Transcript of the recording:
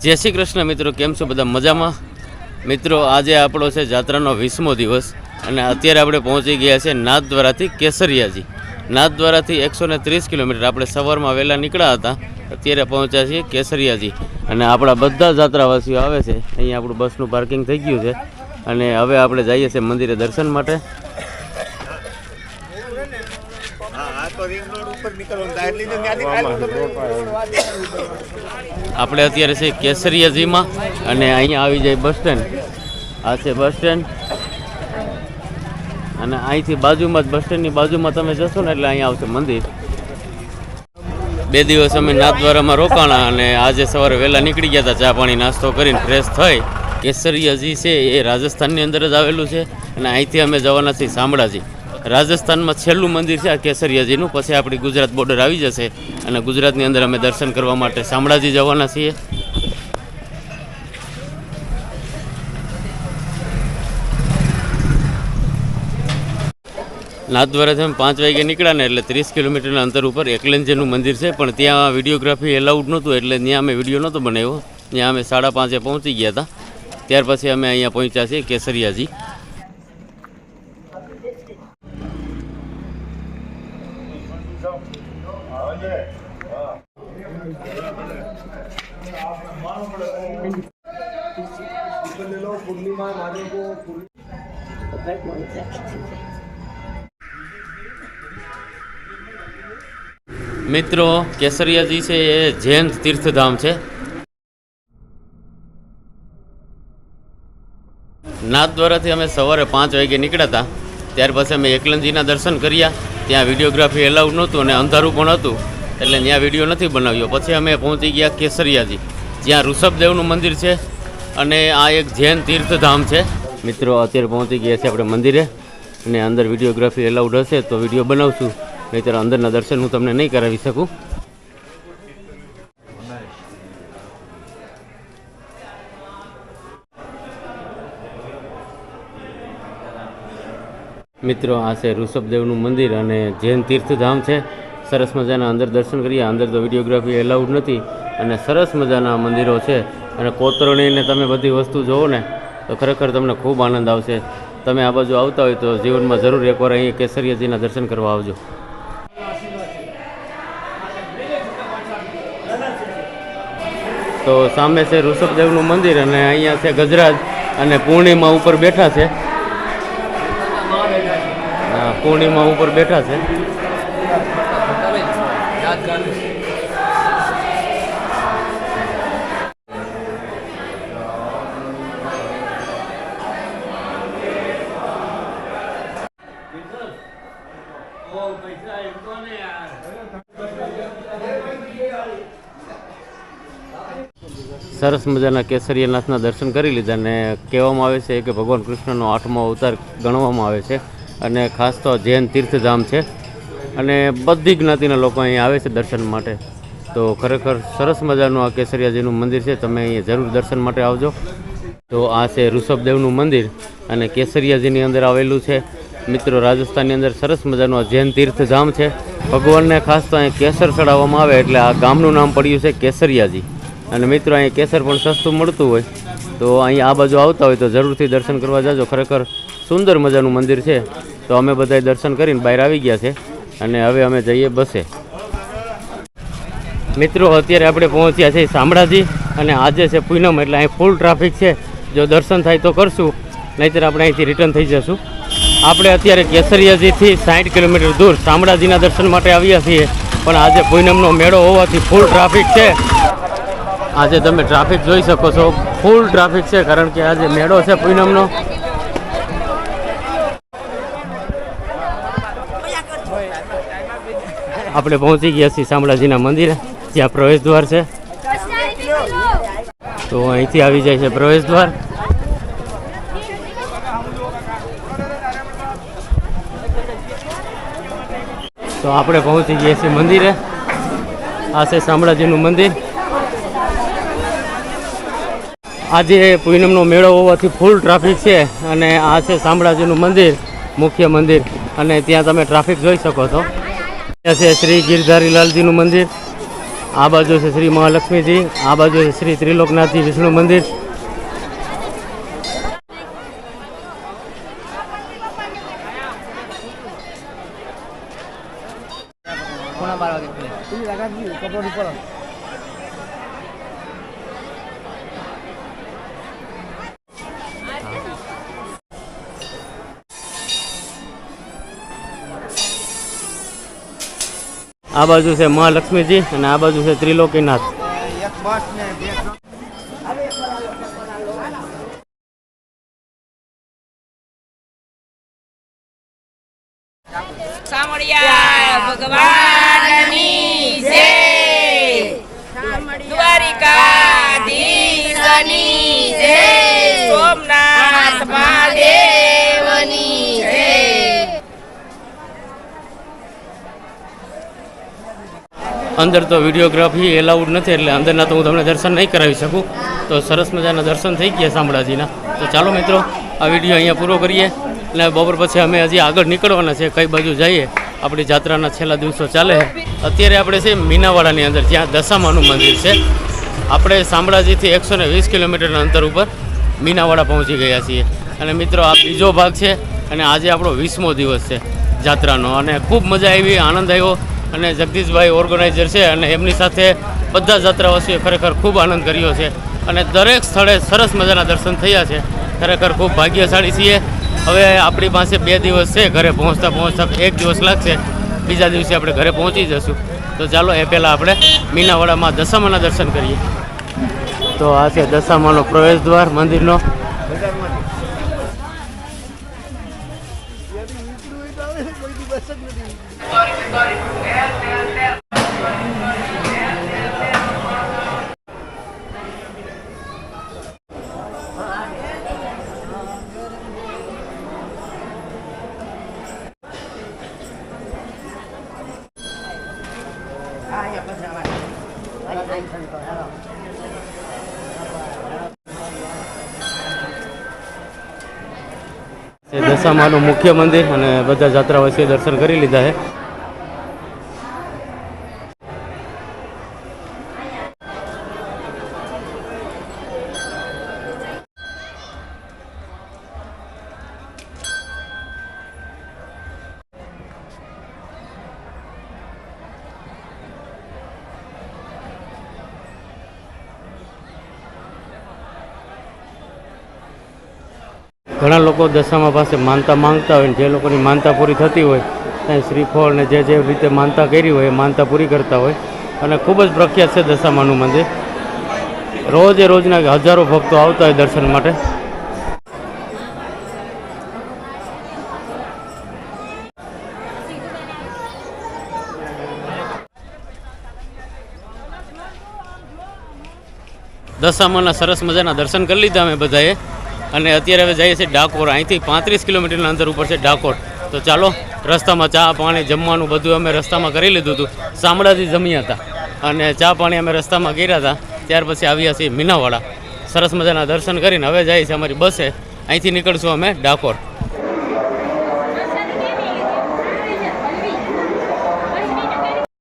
જય શ્રી કૃષ્ણ મિત્રો, કેમ છો બધા મજામાં? મિત્રો, આજે આપણો છે જાત્રાનો વીસમો દિવસ અને અત્યારે આપણે પહોંચી ગયા છે નાથદ્વારાથી કેસરિયાજી. નાથદ્વારાથી એકસો ને ત્રીસ કિલોમીટર આપણે સવારમાં વહેલા નીકળ્યા હતા, અત્યારે પહોંચ્યા છીએ કેસરિયાજી. અને આપણા બધા જાત્રાવાસીઓ આવે છે, અહીંયા આપણું બસનું પાર્કિંગ થઈ ગયું છે. અને હવે આપણે જઈએ છીએ મંદિરે દર્શન માટે. આપણે અત્યારે છે કેસરિયાજીમાં અને અહીંયા આવી જાય બસ સ્ટેન્ડ. આ છે બસ સ્ટેન્ડ. અને અહીંથી બાજુમાં જ બસ સ્ટેન્ડની બાજુમાં તમે જશો ને એટલે અહીંયા આવશે મંદિર. બે દિવસ અમે નાથદ્વારામાં રોકાણા અને આજે સવારે વહેલા નીકળી ગયા હતા ચા પાણી નાસ્તો કરીને ફ્રેશ થઈ. કેસરિયાજી છે એ રાજસ્થાનની અંદર જ આવેલું છે અને અહીંથી અમે જવાના છીએ શામળાજી. રાજસ્થાનમાં છેલ્લું મંદિર છે આ કેસરિયાજીનું. પછી આપણી ગુજરાત બોર્ડર આવી જશે અને ગુજરાતની અંદર અમે દર્શન કરવા માટે શામળાજી જવાના છીએ. નાથદ્વારાથી અમે પાંચ વાગે નીકળ્યા ને એટલે ત્રીસ કિલોમીટરના અંતર ઉપર એકલેન્જરનું મંદિર છે, પણ ત્યાં વિડીયોગ્રાફી એલાઉડ નહોતું એટલે ત્યાં અમે વીડિયો નહોતો બનાવ્યો. ત્યાં અમે સાડા પાંચે પહોંચી ગયા હતા. ત્યાર પછી અમે અહીંયા પહોંચ્યા છીએ કેસરિયાજી. મિત્રો કેસરિયાજી છે એ જૈન તીર્થધામ છે. નાથદ્વારાથી અમે સવારે પાંચ વાગે નીકળ્યા હતા. ત્યાર પછી અમે એકલંજીના દર્શન કર્યા. ત્યાં વિડીયોગ્રાફી એલાઉડ નહોતું અને અંધારું પણ હતું. એટલે ત્યાં વીડિયો નથી બનાવ્યો. પછી અમે પહોંચી ગયા કેસરિયાજી. જ્યાં ઋષભદેવનું મંદિર છે અને આ એક જૈન તીર્થધામ છે. મિત્રો, અત્યારે પહોંચી ગયા છે આપણે મંદિરે અને અંદર વિડીયોગ્રાફી એલાઉડ હશે તો વીડિયો બનાવશું. નહીંતર અંદરના દર્શન હું તમને નહીં કરાવી શકું. મિત્રો, આ છે ઋષભદેવનું મંદિર અને જૈન તીર્થધામ છે. સરસ મજાના અંદર દર્શન કરીએ. અંદર તો વિડીયોગ્રાફી એલાઉડ નથી અને સરસ મજાના મંદિરો છે. અને કોતરણીને તમે બધી વસ્તુ જુઓ ને, તો ખરેખર તમને ખૂબ આનંદ આવશે. તમે આ બાજુ આવતા હોય તો જીવનમાં જરૂર એકવાર અહીં કેસરિયાજીના દર્શન કરવા આવજો. તો સામે છે ઋષભદેવનું મંદિર અને અહીંયા છે ગજરાજ અને પૂર્ણિમા ઉપર બેઠા છે. પૂર્ણિમા ઉપર બેઠા છે. સરસ મજાના કેસરીયાનાથના દર્શન કરી લીધા અને કહેવામાં આવે છે કે ભગવાન કૃષ્ણનો આઠમો અવતાર ગણવામાં આવે છે. અને ખાસ તો જૈન તીર્થધામ છે. અને બધી જ્ઞાતિના લોકો અહીં આવે છે દર્શન માટે. તો ખરેખર સરસ મજાનું આ કેસરિયાજીનું મંદિર છે. તમે અહીં જરૂર દર્શન માટે આવજો. તો આ છે ઋષભદેવનું મંદિર અને કેસરિયાજીની અંદર આવેલું છે. મિત્રો, રાજસ્થાનની અંદર સરસ મજાનું આ જૈન તીર્થધામ છે. ભગવાનને ખાસ તો અહીં કેસર ચડાવવામાં આવે એટલે આ ગામનું નામ પડ્યું છે કેસરિયાજી. અને મિત્રો, અહીં કેસર પણ સસ્તું મળતું હોય. તો અહીં આ બાજુ આવતા હોય તો જરૂરથી દર્શન કરવા જાજો. ખરેખર સુંદર મજાનું મંદિર છે. તો અમે બધાય દર્શન કરીને બહાર આવી ગયા છે અને હવે અમે જઈએ બસે. મિત્રો, અત્યારે આપણે પહોંચ્યા છીએ શામળાજી અને આજે છે પૂનમ, એટલે અહીં ફૂલ ટ્રાફિક છે. જો દર્શન થાય તો કરશું, નહીંતર આપણે અહીંથી રિટર્ન થઈ જશું. આપણે અત્યારે કેસરિયાજીથી સાઠ કિલોમીટર દૂર શામળાજીના દર્શન માટે આવ્યા છીએ. પણ આજે પૂનમનો મેળો હોવાથી ફૂલ ટ્રાફિક છે. આજે તમે ટ્રાફિક જોઈ શકો છો. ફૂલ ટ્રાફિક છે, કારણ કે આજે મેળો છે પૂનમનો. આપણે પહોંચી ગયા છીએ શામળાજીના મંદિરે, જ્યાં પ્રવેશ દ્વાર છે. તો અહીંથી આવી જાય છે પ્રવેશ દ્વાર. તો આપણે પહોંચી ગયા છીએ મંદિરે. આ છે શામળાજીનું મંદિર. આજે પૂનમનો મેળો હોવાથી ફૂલ ટ્રાફિક છે અને આ છે શામળાજીનું મંદિર, મુખ્ય મંદિર. અને ત્યાં તમે ટ્રાફિક જોઈ શકો છો. ત્યાં છે શ્રી ગિરધારી લાલજીનું મંદિર. આ બાજુ છે શ્રી મહાલક્ષ્મીજી. આ બાજુ છે શ્રી ત્રિલોકનાથજી વિષ્ણુ મંદિર. પોણા બાર વાગે આ બાજુ છે મહાલક્ષ્મીજી અને આ બાજુ છે ત્રિલોકીનાથ. સામળિયા ભગવાનની. અંદર તો વિડીયોગ્રાફી એલાઉડ નથી એટલે અંદરના તો હું તમને દર્શન નહીં કરાવી શકું. તો સરસ મજાના દર્શન થઈ ગયા શામળાજીના. તો ચાલો મિત્રો, આ વીડિયો અહીંયા પૂરો કરીએ અને બપોર પછી અમે હજી આગળ નીકળવાના છે કઈ બાજુ જઈએ. આપણી જાત્રાના છેલ્લા દિવસો ચાલે અત્યારે આપણે છે મીનાવાડાની અંદર, જ્યાં દશામાનું મંદિર છે. આપણે શામળાજીથી એકસો ને વીસ કિલોમીટરના અંતર ઉપર મીનાવાડા પહોંચી ગયા છીએ. અને મિત્રો, આ બીજો ભાગ છે અને આજે આપણો વીસમો દિવસ છે જાત્રાનો. અને ખૂબ મજા આવી, આનંદ આવ્યો. અને જગદીશભાઈ ઓર્ગેનાઇઝર છે અને એમની સાથે બધા જાત્રાવાસીઓએ ખરેખર ખૂબ આનંદ કર્યો છે અને દરેક સ્થળે સરસ મજાના દર્શન થયા છે. ખરેખર ખૂબ ભાગ્યશાળી છીએ. હવે આપણી પાસે બે દિવસ છે ઘરે પહોંચતા પહોંચતા એક દિવસ લાગશે. બીજા દિવસે આપણે ઘરે પહોંચી જશું. તો ચાલો એ પહેલાં આપણે મીનાવાડામાં દશામાના દર્શન કરીએ. તો આ છે દશામાનો પ્રવેશ દ્વાર મંદિરનો છે દશામાનું મુખ્ય મંદિર અને બધા જાત્રાવાસીએ દર્શન કરી લીધા છે. ઘણા લોકો દશામા પાસે માનતા માંગતા હોય જે લોકોની માનતા પૂરી થતી હોય ત્યાં શ્રીફળ ને જે જે રીતે માનતા કરી હોય એ માનતા પૂરી કરતા હોય. અને ખૂબ જ પ્રખ્યાત છે દશામાનું મંદિર રોજે રોજના હજારો ભક્તો આવતા હોય દર્શન માટે. દશામાના સરસ મજાના દર્શન કરી લીધા અમે બધાએ. અને અત્યારે હવે જઈએ છીએ ડાકોર. અહીંથી પાંત્રીસ કિલોમીટરના અંતર ઉપર છે ડાકોર. તો ચાલો, રસ્તામાં ચા, પાણી, જમવાનું બધું અમે રસ્તામાં કરી લીધું હતું. શામળાથી જમ્યા હતા. અને ચા, પાણી અમે રસ્તામાં કર્યા હતા. ત્યાર પછી આવ્યા છીએ મીનાવાડા. સરસ મજાના દર્શન કરીને હવે જઈએ છીએ અમારી બસે. અહીંથી નીકળશું અમે ડાકોર.